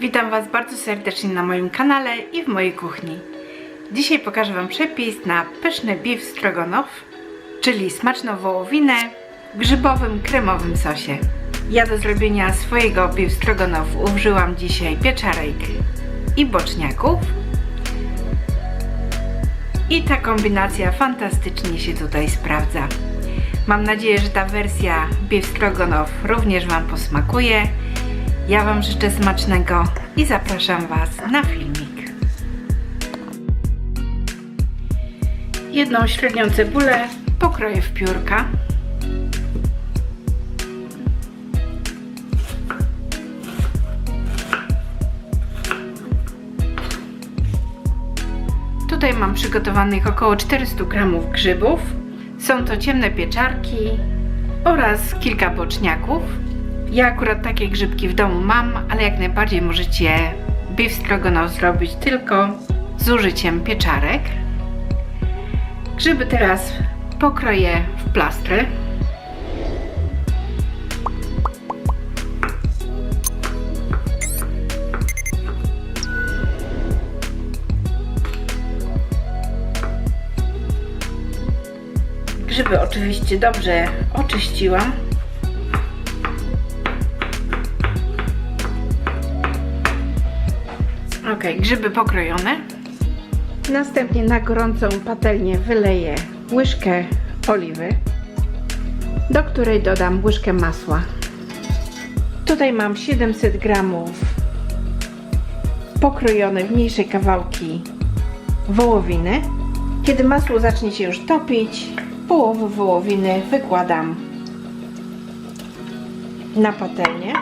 Witam Was bardzo serdecznie na moim kanale i w mojej kuchni. Dzisiaj pokażę Wam przepis na pyszny beef stroganoff, czyli smaczną wołowinę w grzybowym kremowym sosie. Ja do zrobienia swojego beef stroganoff użyłam dzisiaj pieczarek i boczniaków. I ta kombinacja fantastycznie się tutaj sprawdza. Mam nadzieję, że ta wersja beef stroganoff również Wam posmakuje. Ja Wam życzę smacznego i zapraszam Was na filmik. Jedną średnią cebulę pokroję w piórka. Tutaj mam przygotowanych około 400 gramów grzybów. Są to ciemne pieczarki oraz kilka boczniaków. Ja akurat takie grzybki w domu mam, ale jak najbardziej możecie beef stroganoff zrobić tylko z użyciem pieczarek. Grzyby teraz pokroję w plastry. Grzyby oczywiście dobrze oczyściłam. Ok, grzyby pokrojone. Następnie na gorącą patelnię wyleję łyżkę oliwy, do której dodam łyżkę masła. Tutaj mam 700 gramów pokrojone w mniejsze kawałki wołowiny. Kiedy masło zacznie się już topić, połowę wołowiny wykładam na patelnię.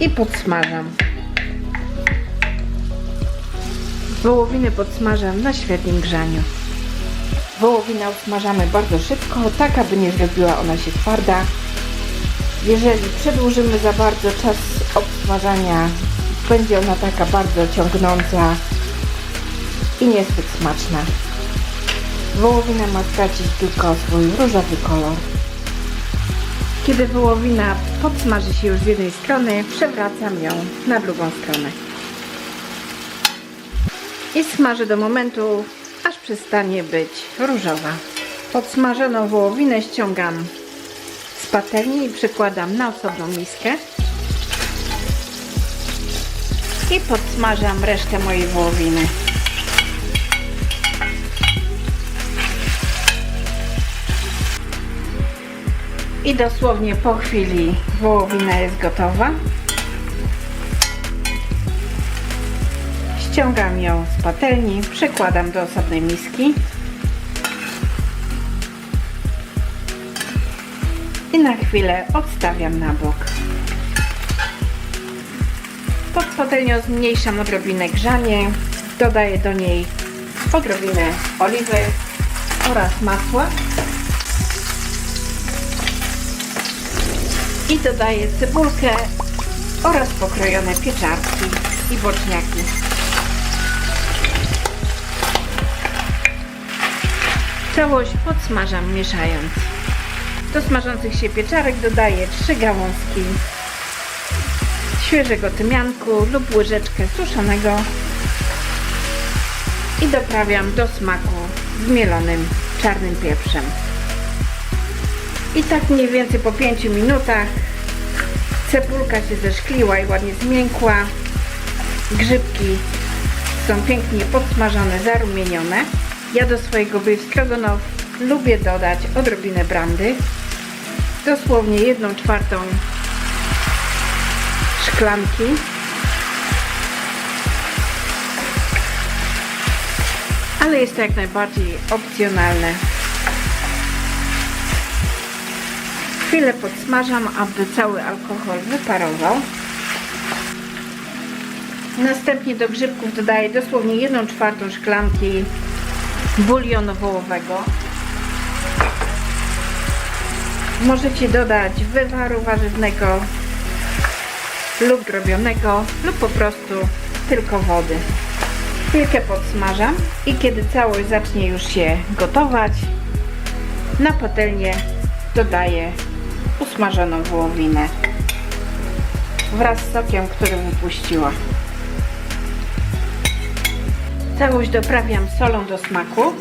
I podsmażam. Wołowiny podsmażam na średnim grzaniu. Wołowinę usmażamy bardzo szybko, tak aby nie zrobiła ona się twarda. Jeżeli przedłużymy za bardzo czas obsmażania, będzie ona taka bardzo ciągnąca i niezbyt smaczna. Wołowina ma stracić tylko swój różowy kolor. Kiedy wołowina podsmaży się już z jednej strony, przewracam ją na drugą stronę. I smażę do momentu, aż przestanie być różowa. Podsmażoną wołowinę ściągam z patelni i przykładam na osobną miskę. I podsmażam resztę mojej wołowiny. I dosłownie po chwili wołowina jest gotowa. Ściągam ją z patelni, przekładam do osobnej miski. I na chwilę odstawiam na bok. Pod patelnią zmniejszam odrobinę grzanie. Dodaję do niej odrobinę oliwy oraz masła. I dodaję cebulkę oraz pokrojone pieczarki i boczniaki. Całość podsmażam mieszając. Do smażących się pieczarek dodaję 3 gałązki świeżego tymianku lub łyżeczkę suszonego i doprawiam do smaku zmielonym czarnym pieprzem. I tak mniej więcej po 5 minutach cebulka się zeszkliła i ładnie zmiękła. Grzybki są pięknie podsmażone, zarumienione. Ja do swojego beef stroganoff lubię dodać odrobinę brandy. Dosłownie jedną czwartą szklanki. Ale jest to jak najbardziej opcjonalne. Chwilę podsmażam, aby cały alkohol wyparował. Następnie do grzybków dodaję dosłownie 1 czwartą szklanki bulionu wołowego. Możecie dodać wywaru warzywnego lub drobionego lub po prostu tylko wody. Chwilkę podsmażam i kiedy całość zacznie już się gotować, na patelnię dodaję usmażoną wołowinę wraz z sokiem, który wypuściła. Całość doprawiam solą do smaku.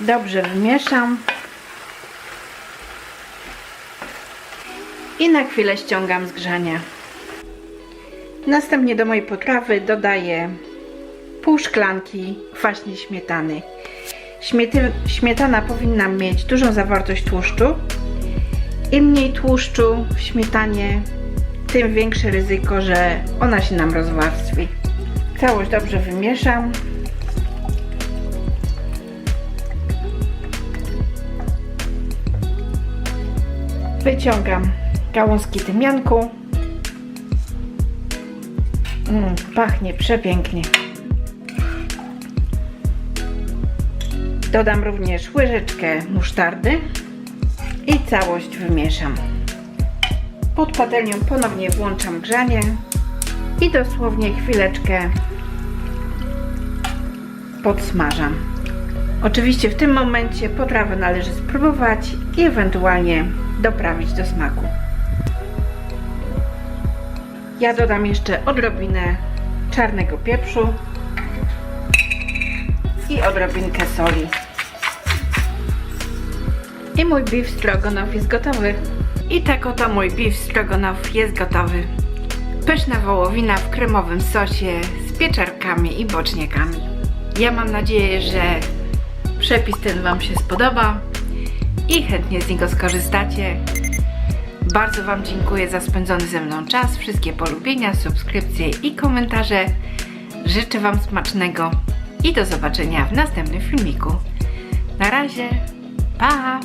Dobrze wymieszam. I na chwilę ściągam z grzania. Następnie do mojej potrawy dodaję pół szklanki kwaśnej śmietany. Śmietana powinna mieć dużą zawartość tłuszczu. Im mniej tłuszczu w śmietanie, tym większe ryzyko, że ona się nam rozwarstwi. Całość dobrze wymieszam. Wyciągam gałązki tymianku. Mm, pachnie przepięknie. Dodam również łyżeczkę musztardy i całość wymieszam. Pod patelnią ponownie włączam grzanie i dosłownie chwileczkę podsmażam. Oczywiście w tym momencie potrawę należy spróbować i ewentualnie doprawić do smaku. Ja dodam jeszcze odrobinę czarnego pieprzu i odrobinkę soli. I mój beef stroganoff jest gotowy. I tak oto mój beef stroganoff jest gotowy. Pyszna wołowina w kremowym sosie z pieczarkami i boczniakami. Ja mam nadzieję, że przepis ten Wam się spodoba i chętnie z niego skorzystacie. Bardzo Wam dziękuję za spędzony ze mną czas, wszystkie polubienia, subskrypcje i komentarze. Życzę Wam smacznego i do zobaczenia w następnym filmiku. Na razie, pa!